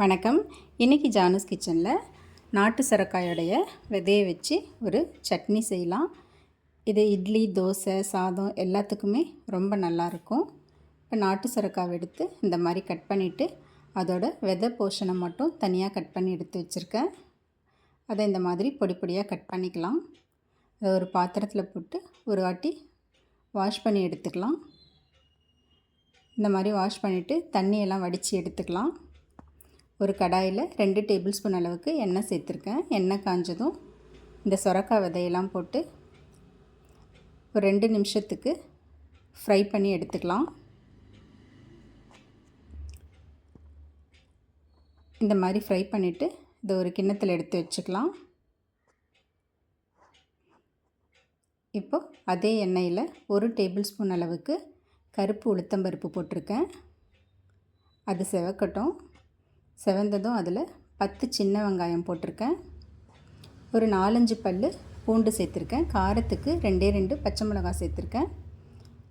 வணக்கம். இன்றைக்கி ஜானஸ் கிச்சனில் நாட்டு சரக்காயோடைய விதையை வச்சு ஒரு சட்னி செய்யலாம். இது இட்லி தோசை சாதம் எல்லாத்துக்குமே ரொம்ப நல்லாயிருக்கும் இப்போ நாட்டு சரக்காவை எடுத்து இந்த மாதிரி கட் பண்ணிவிட்டு அதோட விதை போஷனை மட்டும் தனியாக கட் பண்ணி எடுத்து வச்சுருக்கேன். அதை இந்த மாதிரி பொடி பொடியாக கட் பண்ணிக்கலாம். அதை ஒரு பாத்திரத்தில் போட்டு ஒரு வாட்டி வாஷ் பண்ணி எடுத்துக்கலாம். இந்த மாதிரி வாஷ் பண்ணிவிட்டு தண்ணியெல்லாம் வடித்து எடுத்துக்கலாம். ஒரு கடாயில் ரெண்டு டேபிள் ஸ்பூன் அளவுக்கு எண்ணெய் சேர்த்துருக்கேன். எண்ணெய் காஞ்சதும் இந்த சொரக்காய் விதையெல்லாம் போட்டு ஒரு ரெண்டு நிமிஷத்துக்கு ஃப்ரை பண்ணி எடுத்துக்கலாம். இந்த மாதிரி ஃப்ரை பண்ணிவிட்டு இதை ஒரு கிண்ணத்தில் எடுத்து வச்சுக்கலாம். இப்போ அதே எண்ணெயில் ஒரு டேபிள் ஸ்பூன் அளவுக்கு கருப்பு உளுத்தம்பருப்பு போட்டிருக்கேன். அது செவக்கட்டும். செவந்ததும் அதில் பத்து சின்ன வெங்காயம் போட்டிருக்கேன். ஒரு நாலஞ்சு பல் பூண்டு சேர்த்துருக்கேன். காரத்துக்கு ரெண்டே ரெண்டு பச்சை மிளகாய் சேர்த்துருக்கேன்.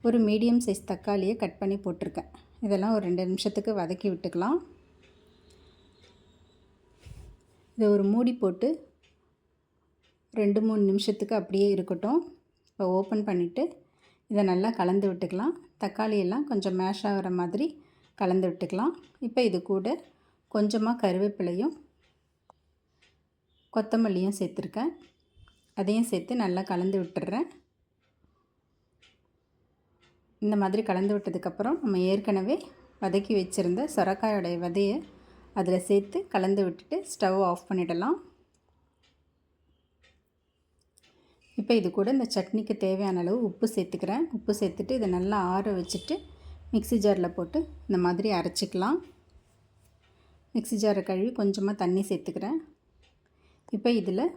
ஒரு மீடியம் சைஸ் தக்காளியை கட் பண்ணி போட்டிருக்கேன். இதெல்லாம் ஒரு ரெண்டு நிமிஷத்துக்கு வதக்கி விட்டுக்கலாம். இதை ஒரு மூடி போட்டு ரெண்டு மூணு நிமிஷத்துக்கு அப்படியே இருக்கட்டும். இப்போ ஓப்பன் பண்ணிவிட்டு இதை நல்லா கலந்து விட்டுக்கலாம். தக்காளி எல்லாம் கொஞ்சம் மேஷ் ஆகிற மாதிரி கலந்து விட்டுக்கலாம். இப்போ இது கூட கொஞ்சமாக கருவேப்பிலையும் கொத்தமல்லியும் சேர்த்துருக்கேன். அதையும் சேர்த்து நல்லா கலந்து விட்டுறேன். இந்த மாதிரி கலந்து விட்டதுக்கப்புறம் நம்ம ஏற்கனவே வதக்கி வச்சுருந்த சொரக்காயோடைய விதையை அதில் சேர்த்து கலந்து விட்டுட்டு ஸ்டவ் ஆஃப் பண்ணிடலாம். இப்போ இது கூட இந்த சட்னிக்கு தேவையான அளவு உப்பு சேர்த்துக்கிறேன். உப்பு சேர்த்துட்டு இதை நல்லா ஆற வச்சுட்டு மிக்சி ஜாரில் போட்டு இந்த மாதிரி அரைச்சிக்கலாம். மிக்சி ஜாரை கழுவி கொஞ்சமாக தண்ணி சேர்த்துக்கிறேன். இப்போ இதில்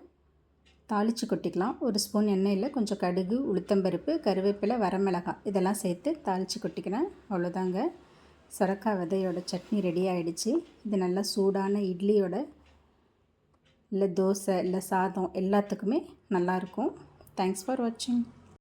தாளித்து கொட்டிக்கலாம். ஒரு ஸ்பூன் எண்ணெயில் கொஞ்சம் கடுகு உளுத்தம்பருப்பு கருவேப்பிலை வரமிளகாய் இதெல்லாம் சேர்த்து தாளித்து கொட்டிக்கிறேன். அவ்வளோதாங்க. சுரக்கா விதையோட சட்னி ரெடி ஆகிடுச்சு இது நல்லா சூடான இட்லியோட இல்லை தோசை இல்லை சாதம் எல்லாத்துக்குமே நல்லாயிருக்கும் தேங்க்ஸ் ஃபார் வாட்சிங்